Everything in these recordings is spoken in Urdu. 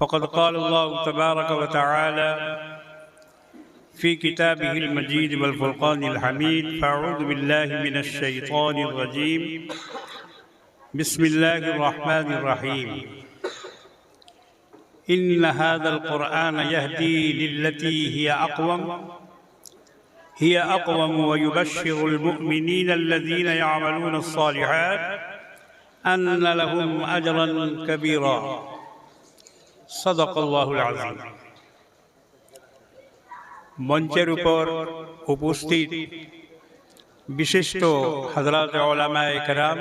فقد قال الله تبارك وتعالى في كتابه المجيد والفرقان الحميد فأعوذ بالله من الشيطان الرجيم. بسم الله الرحمن الرحيم. إن هذا القرآن يهدي للتي هي أقوم هي أقوم ويبشر المؤمنين الذين يعملون الصالحات أن لهم أجرا كبيرا. সদকল্লাহুল আলম মঞ্চের উপর উপস্থিত বিশিষ্ট হজরত ওলামা একরাম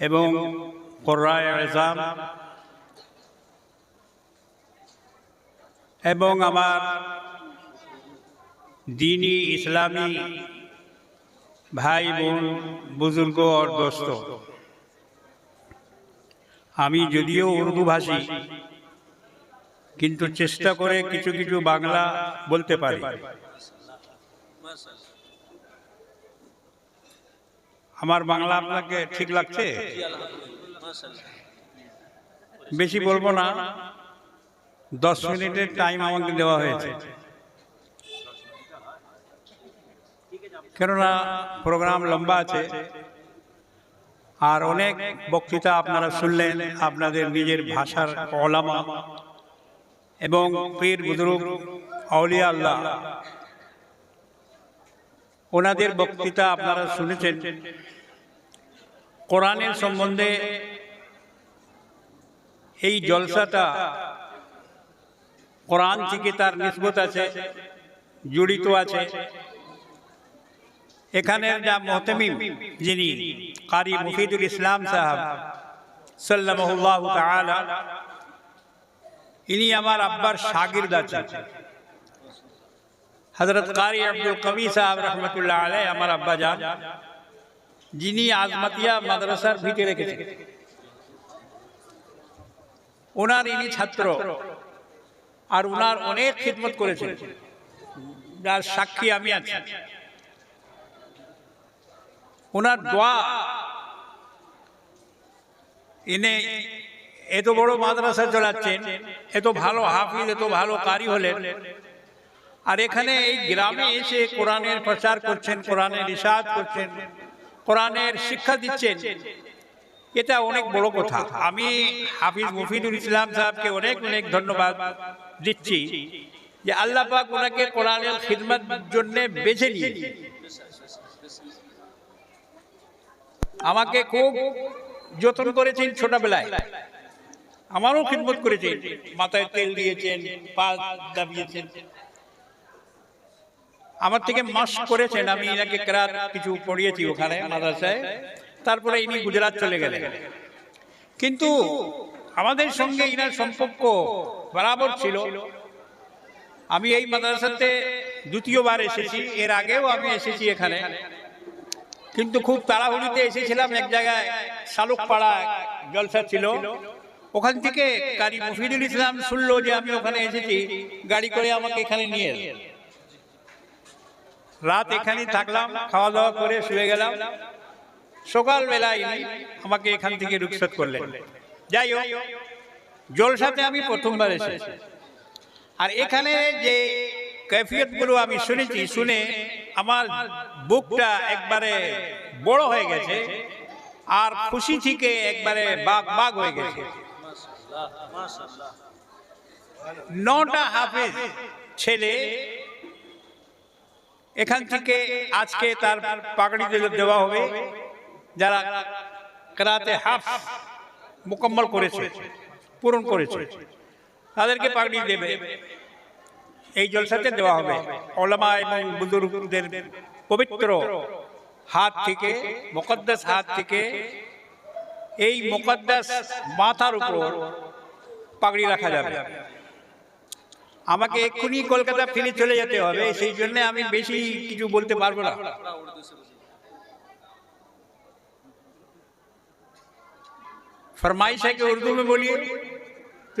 এবং কোরআ এবং আমার দিনী ইসলামী ভাই বোন, বুজুর্গ আর দোস্ত আমি যদিও উর্দু ভাষী কিন্তু চেষ্টা করে কিছু কিছু বাংলা বলতে পারি। আমার বাংলা আপনাকে ঠিক লাগছে? বেশি বলব না। দশ মিনিটের টাইম আমাকে দেওয়া হয়েছে। কেননা প্রোগ্রাম লম্বা আছে। আর অনেক বক্তৃতা আপনারা শুনলেন আপনাদের নিজের ভাষার ওলামা এবং পীর বুজরুগ আউলিয়া আল্লাহ। ওনাদের বক্তৃতা আপনারা শুনেছেন। কোরআনের সম্বন্ধে এই জলসাটা কোরআন থেকে তার নিসবত আছে, জড়িত আছে। এখানের যা মোহতমিম যিনি কারি মুফিদুল ইসলাম সাহাব তাআলা ইনি আমার আব্বার শাগির্দ আছেন। হজরত কারি আব্দুল কবি সাহেব রহমতুল্লাহ আলাই আমার আব্বা যান যিনি। আজমাতিয়া মাদ্রাসার ভিতরে রেখেছেন ওনার ইনি ছাত্র আর ওনার অনেক খিদমত করেছেন। যার সাক্ষী আমি আছি। ওনার দোয়া এনে এত বড় মাদ্রাসা চালাচ্ছেন, এত ভালো হাফিজ, এত ভালো কারি হলেন। আর এখানে এই গ্রামে এসে কোরআনের প্রচার করছেন, কোরআনের ইশাদ করছেন, কোরআনের শিক্ষা দিচ্ছেন। এটা অনেক বড় কথা। আমি হাফিজ মুফিদুল ইসলাম সাহেবকে অনেক অনেক ধন্যবাদ দিচ্ছি যে আল্লাহ পাক ওনাকে কোরআনের খিদমত জন্য বেছে নিয়ে আমাকে খুব যত্ন করেছেন ছোটবেলায়। আমারও খিদমত করেছেন। মাথায় তেল দিয়েছেন পা দাবিয়েছেন। আমার থেকে মাস করেছেন। আমি এনাকে ক্রাত কিছু পড়িয়েছি ওখানে মাদ্রাসায়। তারপরে ইনি গুজরাট চলে গেলেন। কিন্তু আমাদের সঙ্গে ইনার সম্পর্ক বরাবর ছিল। আমি এই মাদ্রাসাতে দ্বিতীয়বার এসেছি। এর আগেও আমি এসেছি এখানে। কিন্তু খুব তাড়াহুড়িতে এসেছিলাম এক জায়গায় শালুকপাড়া জলসা ছিল। ওখান থেকে কারি মুফিদুল ইসলাম শুনলো যে আমি ওখানে এসেছি, গাড়ি করে আমাকে এখানে নিয়ে রাত এখানেই থাকলাম খাওয়া দাওয়া করে শুয়ে গেলাম। সকালবেলায় আমাকে এখান থেকে রুখসত করলেন। যাই হোক, জলসাতে আমি প্রথমবার এসেছি। আর এখানে যে কৈফিয়তগুলো আমি শুনেছি, শুনে আমার বুকটা একবারে বড় হয়ে গেছে আর খুশি থেকে একবারে বাঘ বাঘ হয়ে গেছে। নটা হাফেজ ছেলে এখান থেকে আজকে তার পাগড়ি দেওয়া হবে, যারা কেরাতে হাফ মোকাম্মল করেছে, পূরণ করেছে। তাদেরকে পাগড়ি দেবে। এই জলসাতে দেওয়া হবে। ওলামা এবং বুজুর্গদের পবিত্র হাত থেকে, মোকদ্দাস হাত থেকে এই মোকদ্দাস মাথার উপর পাগড়ি রাখা যাবে। আমাকে এক্ষুনি কলকাতা ফিরে চলে যেতে হবে, সেই জন্য আমি বেশি কিছু বলতে পারব না। ফরমাইশ হ্যাঁ উর্দু মে বলি তো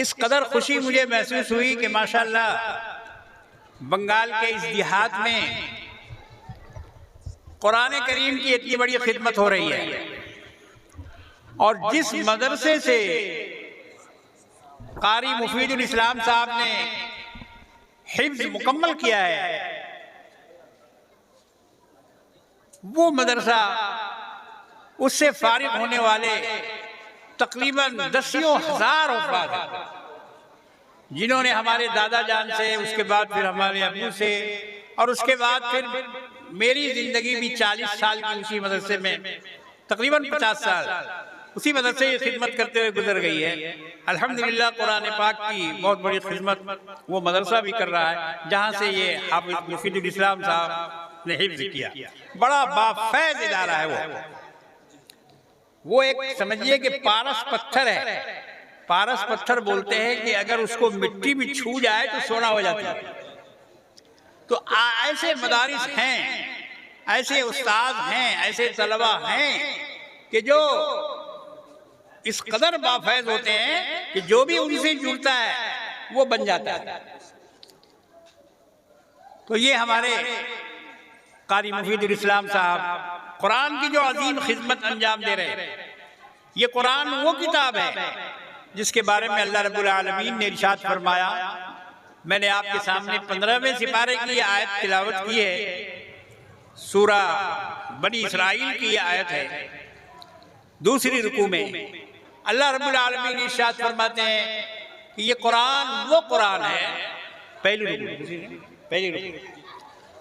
اس قدر خوشی مجھے محسوس ہوئی کہ ماشاءاللہ بنگال کے اس دیہات میں قرآن کریم کی اتنی بڑی خدمت ہو رہی ہے۔ اور جس مدرسے سے قاری مفید الاسلام صاحب نے حفظ مکمل کیا ہے، وہ مدرسہ اس سے فارغ ہونے والے تقریباً دسیوں ہزار افراد ہیں۔ جنہوں نے ہمارے دادا جان سے، اس کے بعد پھر ہمارے ابو سے، اور اس کے بعد پھر میری زندگی بھی چالیس سال کی اسی مدرسے میں، تقریباً پچاس سال۔ اسی مدرسے یہ خدمت کرتے ہوئے گزر گئی ہے۔ الحمدللہ قرآن پاک کی بہت بڑی خدمت وہ مدرسہ بھی کر رہا ہے، جہاں سے یہ حافظ مفید الاسلام صاحب نے حفظ کیا۔ بڑا بافیض ادارہ ہے وہ۔ وہ ایک سمجھئے کہ پارس پتھر ہے۔ پارس پتھر بولتے ہیں کہ اگر اس کو مٹی بھی چھو جائے تو سونا ہو جاتا ہے۔ تو ایسے مدارس ہیں، ایسے استاد ہیں، ایسے طلبہ ہیں کہ جو اس قدر بافیض ہوتے ہیں کہ جو بھی ان سے جڑتا ہے، وہ بن جاتا ہے۔ تو یہ ہمارے قاری مفید الاسلام صاحب قرآن کی جو عظیم خدمت انجام دے رہے ہیں۔ یہ قرآن وہ کتاب ہے جس کے بارے میں اللہ رب العالمین نے ارشاد فرمایا۔ میں نے آپ کے سامنے پندرہویں سپارے کی یہ آیت تلاوت کی ہے۔ سورہ بنی اسرائیل کی یہ آیت ہے۔ دوسری رکو میں اللہ رب العالمین ارشاد فرماتے ہیں کہ یہ قرآن وہ قرآن ہے۔ پہلی رکو پہلی رکو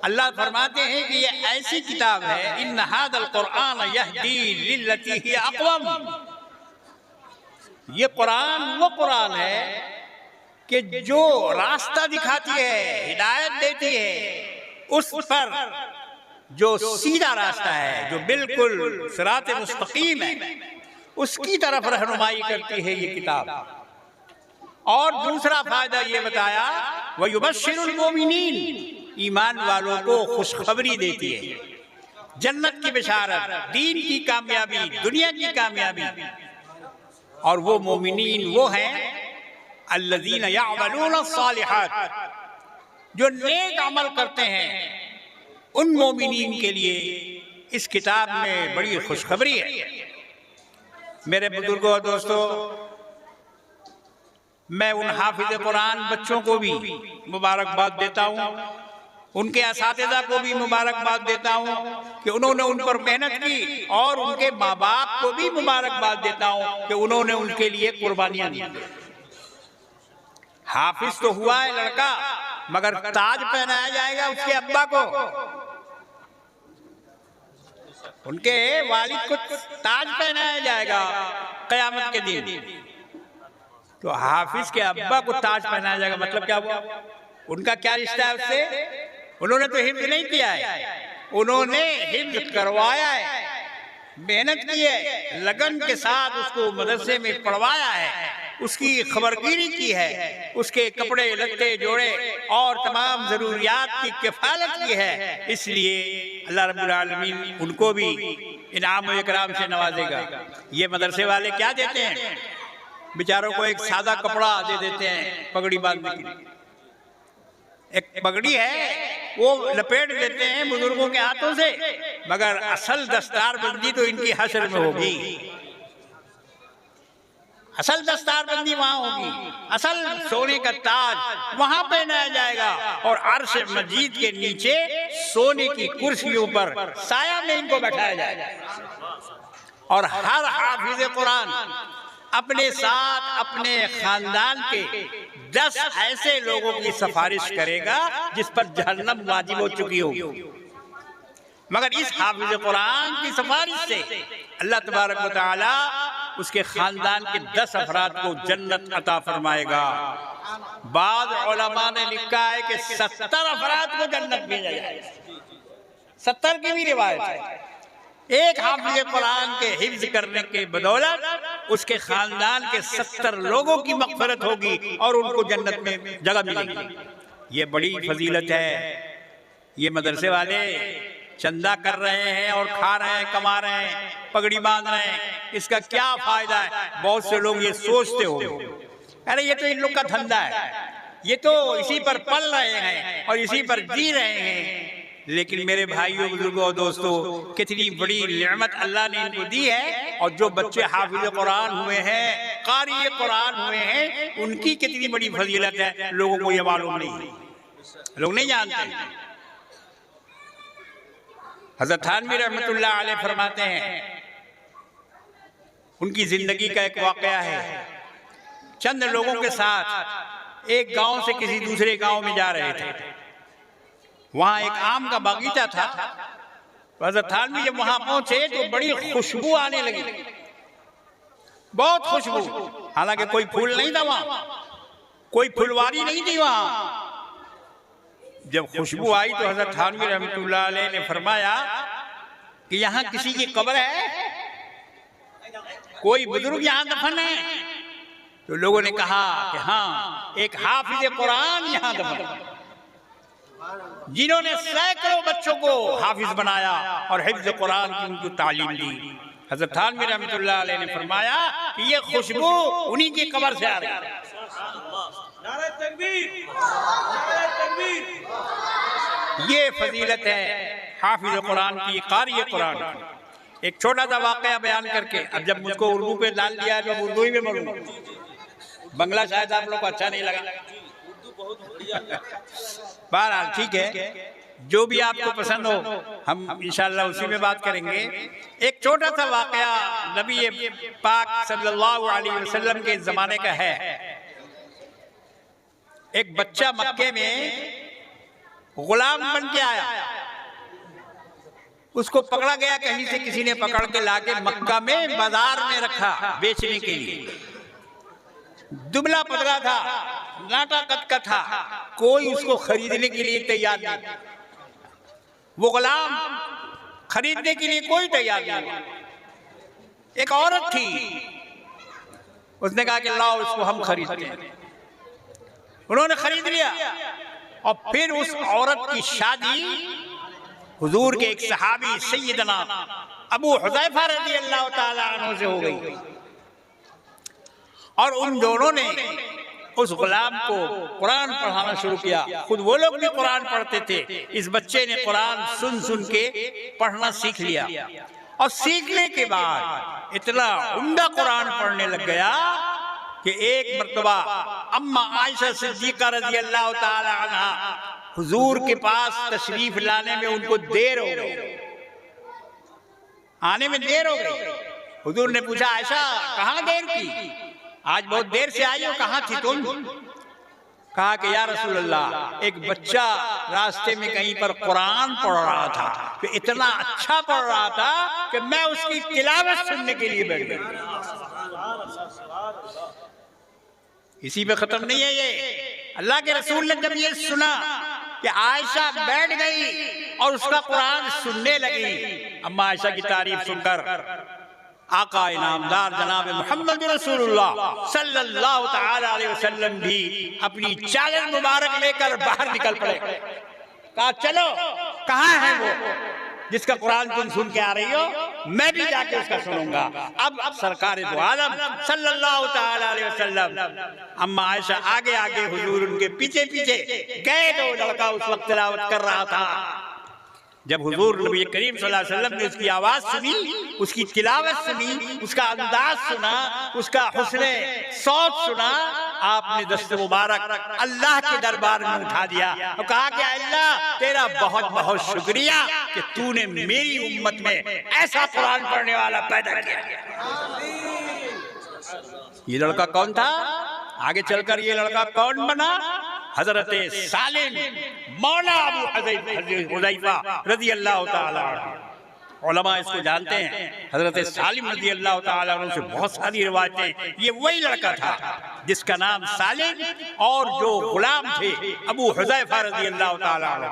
اللہ فرماتے ہیں کہ یہ ایسی کتاب ہے، ان هذا القرآن اقوام یہ قرآن وہ قرآن ہے کہ جو راستہ دکھاتی ہے، ہدایت دیتی ہے، اس پر جو سیدھا راستہ ہے، جو بالکل صراط مستقیم ہے، اس کی طرف رہنمائی کرتی ہے یہ کتاب۔ اور دوسرا فائدہ یہ بتایا، وَيُبَشِّرُ الْمُؤْمِنِينَ۔ ایمان والوں کو خوشخبری دیتی ہے۔ جنت کی بشارت، دین کی کامیابی، دنیا کی کامیابی۔ اور وہ مومنین وہ ہیں، الذین یعملون الصالحات۔ جو نیک عمل کرتے ہیں، ان مومنین کے لیے اس کتاب میں بڑی خوشخبری ہے۔ میرے بزرگوں اور دوستوں، میں ان حافظ قرآن بچوں کو بھی مبارکباد دیتا ہوں۔ ان کے اساتذہ کو بھی مبارکباد دیتا ہوں کہ انہوں نے ان پر محنت کی اور ان کے ماں باپ کو بھی مبارکباد دیتا ہوں کہ انہوں نے ان کے لیے قربانیاں دی۔ حافظ تو ہوا ہے لڑکا، مگر تاج پہنایا جائے گا اس کے ابا کو۔ ان کے والد کو تاج پہنایا جائے گا قیامت کے دن۔ تو حافظ کے ابا کو تاج پہنایا جائے گا مطلب کیا ہوا؟ ان کا کیا رشتہ ہے اس سے؟ انہوں نے تو حفظ نہیں کیا ہے۔ انہوں نے حفظ کروایا ہے۔ محنت کی ہے۔ لگن کے ساتھ اس کو مدرسے میں پڑھوایا ہے۔ اس کی خبرگیری کی ہے۔ اس کے کپڑے لگتے جوڑے اور تمام ضروریات کی کفالت کی ہے۔ اس لیے اللہ رب العالمین ان کو بھی انعام و اکرام سے نوازے گا۔ یہ مدرسے والے کیا دیتے ہیں؟ بیچاروں کو ایک سادہ کپڑا دے دیتے ہیں پگڑی باندھنے کے لیے۔ ایک پگڑی ہے، وہ لپیٹ دیتے ہیں بزرگوں کے ہاتھوں سے، مگر اصل دستار بندی تو ان کی حشر میں ہوگی۔ اصل دستار بندی وہاں ہوگی۔ اصل سونے کا تاج وہاں پہنایا جائے گا۔ اور عرش مجید کے نیچے سونے کی کرسیوں پر سایہ میں ان کو بٹھایا جائے گا۔ اور ہر حافظ قرآن اپنے ساتھ اپنے خاندان کے دس ایسے لوگوں کی سفارش کرے گا جس پر جہنم واجب ہو چکی ہوگی مگر اس حافظ قرآن کی سفارش سے اللہ تبارک و تعالی اس کے خاندان کے دس افراد کو جنت عطا فرمائے گا۔ بعض علماء نے لکھا ہے کہ ستر افراد کو جنت بھیجا جائے۔ ستر کی بھی روایت ہے۔ ایک حافظ قرآن کے حفظ کرنے کے بدولت اس کے خاندان کے ستر لوگوں کی مغفرت ہوگی اور ان کو جنت میں جگہ ملے گی۔ یہ بڑی فضیلت ہے۔ یہ مدرسے والے چندہ کر رہے ہیں اور کھا رہے ہیں، کما رہے ہیں، پگڑی باندھ رہے ہیں۔ اس کا کیا فائدہ ہے؟ بہت سے لوگ یہ سوچتے ہو ارے، یہ تو ان لوگ کا دھندا ہے۔ یہ تو اسی پر پل رہے ہیں اور اسی پر جی رہے ہیں۔ لیکن میرے بھائیوں بزرگوں اور دوستوں کتنی بڑی نعمت اللہ نے ان کو دی ہے اور جو بچے حافظ قرآن ہوئے ہیں قاری قرآن ہوئے ہیں ان کی کتنی بڑی فضیلت ہے لوگوں کو یہ معلوم نہیں۔ لوگ نہیں جانتے۔ حضرت تھانوی رحمت اللہ علیہ فرماتے ہیں ان کی زندگی کا ایک واقعہ ہے۔ چند لوگوں کے ساتھ ایک گاؤں سے کسی دوسرے گاؤں میں جا رہے تھے۔ وہاں ایک آم کا باغیچہ تھا۔ حضرت تھانوی جب وہاں پہنچے تو بڑی خوشبو آنے لگی۔ بہت خوشبو۔ حالانکہ کوئی پھول نہیں تھا وہاں۔ کوئی پھلواری نہیں تھی وہاں۔ جب خوشبو آئی تو حضرت تھانوی رحمت اللہ علیہ نے فرمایا کہ یہاں کسی کی قبر ہے۔ کوئی بزرگ یہاں دفن ہے۔ تو لوگوں نے کہا کہ ہاں ایک حافظ قرآن یہاں دفن ہے۔ جنہوں نے سینکڑوں بچوں کو حافظ بنایا اور حفظ قرآن کی ان کو تعلیم دی۔ حضرت تھانوی رحمت اللہ علیہ نے فرمایا کہ یہ خوشبو انہی کی قبر سے آ رہی ہے۔ نعرہ تکبیر۔ نعرہ تکبیر۔ یہ فضیلت ہے حافظ قرآن کی قاری قرآن کی۔ ایک چھوٹا سا واقعہ بیان کر کے اب جب مجھ کو اردو پہ ڈال دیا ہے تو اردو ہی میں بولوں بنگلہ شاید آپ لوگ کو اچھا نہیں لگا۔ بہرحال ٹھیک ہے، جو بھی آپ کو پسند ہو، ہم انشاءاللہ اسی میں بات کریں گے۔ ایک چھوٹا سا واقعہ نبی پاک صلی اللہ علیہ وسلم کے زمانے کا ہے۔ ایک بچہ مکے میں غلام بن کے آیا۔ اس کو پکڑا گیا، کہیں سے کسی نے پکڑ کے لا کے مکہ میں بازار میں رکھا بیچنے کے لیے۔ دبلا پتلا تھا ناٹا کت کا تھا، کوئی اس کو خریدنے کے لیے تیار نہیں۔ وہ غلام خریدنے کے لیے کوئی تیار نہیں۔ ایک عورت تھی۔ اس نے کہا کہ لاؤ اس کو ہم خریدتے ہیں۔ انہوں نے خرید لیا۔ اور پھر اس عورت کی شادی، حضور کے ایک صحابی سیدنا ابو حذیفہ رضی اللہ تعالی عنہ سے ہو گئی۔ اور ان دونوں نے اس غلام کو قرآن پڑھانا شروع کیا۔ خود وہ لوگ بھی قرآن پڑھتے تھے۔ اس بچے نے قرآن سن سن کے پڑھنا سیکھ لیا۔ اور سیکھنے کے بعد اتنا عمدہ قرآن پڑھنے لگ گیا کہ ایک مرتبہ اما عائشہ صدیقہ رضی اللہ تعالی عنہ حضور کے پاس تشریف لانے میں ان کو دیر ہو گئی۔ آنے میں دیر ہو گئی۔ حضور نے پوچھا، عائشہ، کہاں دیر کی؟ آج بہت دیر سے آئی ہو کہاں تھی تم؟ کہا کہ یا رسول اللہ ایک بچہ راستے میں کہیں پر قرآن پڑھ رہا تھا کہ اتنا اچھا پڑھ رہا تھا کہ میں اس کی تلاوت سننے کے لیے بیٹھ گئی اسی پہ ختم نہیں ہے یہ۔ اللہ کے رسول نے جب یہ سنا کہ عائشہ بیٹھ گئی اور اس کا قرآن سننے لگی۔ اما عائشہ کی تعریف سن کر۔ آقا انعامدار جناب محمد رسول اللہ صلی اللہ تعالی علیہ وسلم بھی اپنی چادر مبارک لے کر باہر نکل پڑے۔ کہا، چلو، کہاں ہے وہ؟ جس کا قرآن تم سن کے آ رہی ہو، میں بھی جا کے اس کا سنوں گا۔ اب سرکار دو عالم صلی اللہ تعالی علیہ وسلم، اما عائشہ آگے آگے حضور ان کے پیچھے پیچھے گئے تو لڑکا اس وقت تلاوت کر رہا تھا۔ جب حضور نبی کریم صلی اللہ علیہ وسلم نے اس کی آواز سنی اس کی تلاوت سنی اس کا انداز سنا اس کا حسن صوت سنا آپ نے دست مبارک اللہ کے دربار میں اٹھا دیا۔ اور کہا کہ اللہ تیرا بہت بہت شکریہ کہ تو نے میری امت میں ایسا قرآن پڑھنے والا پیدا کیا۔ یہ لڑکا کون تھا؟ آگے چل کر یہ لڑکا کون بنا؟ حضرت سالم مولا ابو حذیفہ رضی اللہ تعالی عنہ۔ علماء اس کو جانتے ہیں۔ حضرت سالم رضی اللہ تعالی عنہ سے بہت ساری روایتیں۔ یہ وہی لڑکا تھا جس کا نام سالم اور جو غلام تھے ابو حذیفہ رضی اللہ تعالی عنہ۔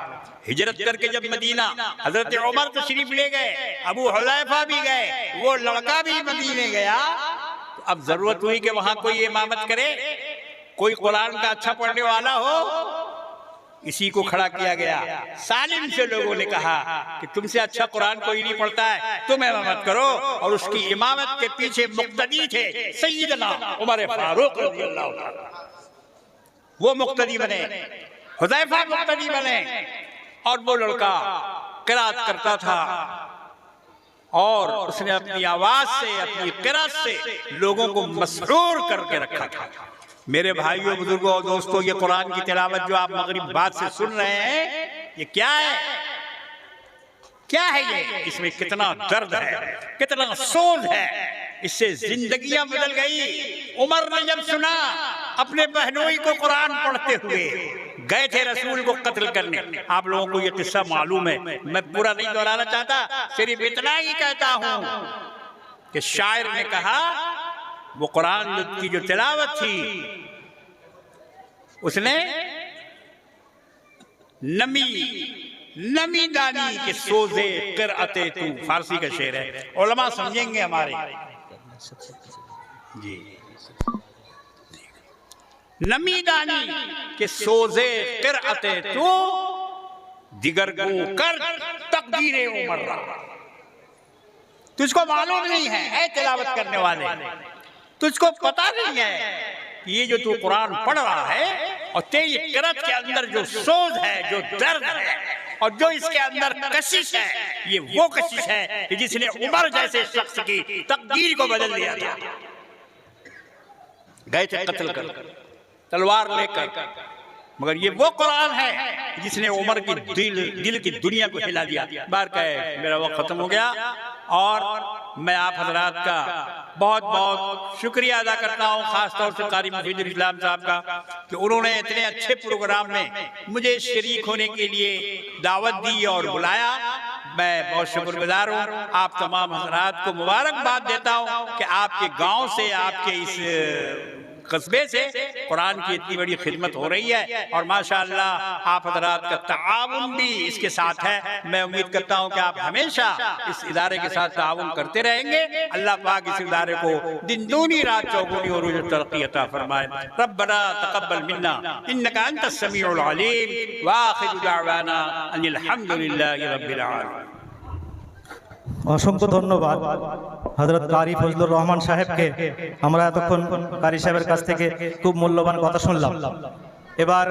ہجرت کر کے جب مدینہ حضرت عمر تشریف لے گئے، ابو حذیفہ بھی گئے، وہ لڑکا بھی مدینے گیا۔ اب ضرورت ہوئی کہ وہاں کوئی امامت کرے۔ کوئی قرآن کا اچھا, اچھا پڑھنے والا ہو اسی کو کھڑا کیا گیا۔ سالم سے لوگوں نے کہا کہ تم سے اچھا, اچھا قرآن کوئی نہیں پڑھتا ہے۔ تم امامت کرو۔ اور اس کی امامت کے پیچھے مقتدی تھے۔ سیدنا عمر فاروق رضی اللہ عنہ۔ وہ مقتدی بنے۔ حضیفہ مقتدی بنے۔ اور وہ لڑکا قرآن کرتا تھا۔ اور اس نے اپنی آواز سے اپنی قرآن سے لوگوں کو مسرور کر کے رکھا تھا۔ میرے بھائیوں، بزرگوں اور دوستوں، یہ قرآن کی تلاوت جو آپ مغرب بات سے سن رہے ہیں، یہ کیا ہے؟ کیا ہے یہ؟ اس میں کتنا درد ہے، کتنا سوز ہے۔ اس سے زندگیاں بدل گئی۔ عمر نے جب سنا، اپنے بہنوئی کو قرآن پڑھتے ہوئے گئے تھے رسول کو قتل کرنے۔ آپ لوگوں کو یہ قصہ معلوم ہے۔ میں پورا نہیں دورانا چاہتا، صرف اتنا ہی کہتا ہوں کہ شاعر نے کہا وہ قرآن کی جو تلاوت تھی، اس نے نمی نمی دانی کے سوزے قرآتے تو فارسی کا شعر ہے۔ علماء سمجھیں گے ہمارے۔ جی۔ نمی دانی کے سوزے قرآتے تو دیگر گو کر تقدیر عمر۔ تجھ کو معلوم نہیں ہے، اے تلاوت کرنے والے۔ تجھ کو پتا نہیں ہے یہ جو تو قرآن پڑھ رہا ہے اور تیری کرت کے اندر جو سوز ہے، جو درد ہے اور جو اس کے اندر کشش ہے، یہ وہ کشش ہے جس نے عمر جیسے شخص کی تقدیر کو بدل دیا تھا۔ گئے تھے قتل کر، تلوار لے کر۔ مگر یہ وہ قرآن ہے جس نے عمر کی دل دل کی دنیا کو ہلا دیا۔ بار کہے میرا وقت ختم ہو گیا اور میں آپ حضرات کا بہت بہت شکریہ ادا کرتا ہوں، خاص طور سے قاری مفید الاسلام صاحب کا، کہ انہوں نے اتنے اچھے پروگرام میں مجھے شریک ہونے کے لیے دعوت دی اور بلایا۔ میں بہت شکر گزار ہوں۔ آپ تمام حضرات کو مبارکباد دیتا ہوں کہ آپ کے گاؤں سے، آپ کے اس قصبے سے قرآن کی اتنی بڑی خدمت ہو رہی ہے اور ماشاءاللہ آپ حضرات کا تعاون بھی اس کے ساتھ ہے۔ میں امید کرتا ہوں کہ آپ ہمیشہ اس ادارے کے ساتھ تعاون کرتے رہیں گے۔ اللہ پاک اس ادارے کو دن دونی رات چوگونی اور روز ترقی عطا فرمائے۔ ربنا تقبل منا انکا انت السمیع العلیم۔ واخر دعوانا ان الحمدللہ رب العالمين অসংখ্য ধন্যবাদ হজরত কারি ফজলুর রহমান সাহেবকে। আমরা এতক্ষণ কারি সাহেবের কাছ থেকে খুব মূল্যবান কথা শুনলাম। এবার